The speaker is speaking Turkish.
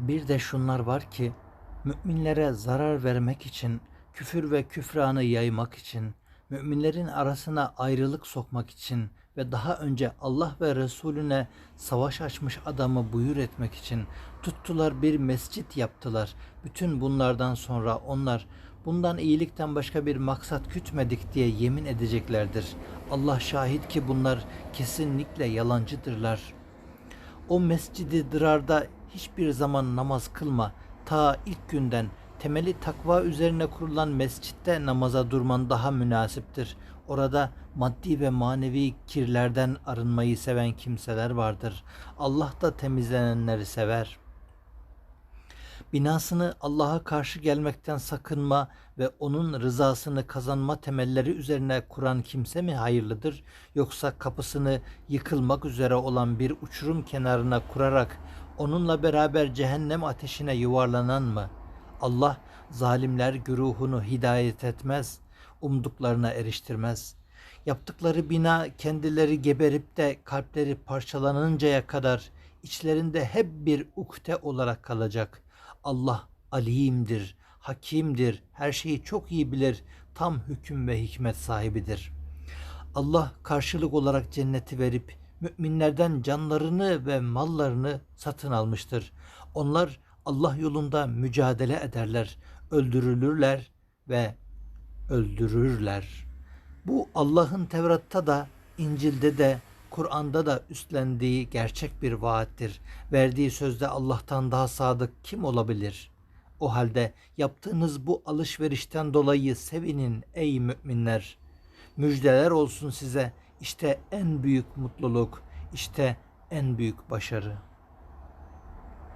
Bir de şunlar var ki müminlere zarar vermek için, küfür ve küfranı yaymak için, müminlerin arasına ayrılık sokmak için ve daha önce Allah ve Resulüne savaş açmış adamı buyur etmek için tuttular bir mescit yaptılar. Bütün bunlardan sonra onlar bundan iyilikten başka bir maksat kütmedik diye yemin edeceklerdir. Allah şahit ki bunlar kesinlikle yalancıdırlar. O mescidi dırarda hiçbir zaman namaz kılma. Ta ilk günden temeli takva üzerine kurulan mescitte namaza durman daha münasiptir. Orada maddi ve manevi kirlerden arınmayı seven kimseler vardır. Allah da temizlenenleri sever.'' binasını Allah'a karşı gelmekten sakınma ve onun rızasını kazanma temelleri üzerine kuran kimse mi hayırlıdır yoksa kapısını yıkılmak üzere olan bir uçurum kenarına kurarak onunla beraber cehennem ateşine yuvarlanan mı? Allah zalimler güruhunu hidayet etmez, umduklarına eriştirmez. Yaptıkları bina kendileri geberip de kalpleri parçalanıncaya kadar içlerinde hep bir ukde olarak kalacak. Allah alimdir, hakimdir, her şeyi çok iyi bilir, tam hüküm ve hikmet sahibidir. Allah karşılık olarak cenneti verip müminlerden canlarını ve mallarını satın almıştır. Onlar Allah yolunda mücadele ederler, öldürülürler ve öldürürler. Bu Allah'ın Tevrat'ta da İncil'de de Kur'an'da da üstlendiği gerçek bir vaattir. Verdiği sözde Allah'tan daha sadık kim olabilir? O halde yaptığınız bu alışverişten dolayı sevinin ey müminler. Müjdeler olsun size. İşte en büyük mutluluk, işte en büyük başarı.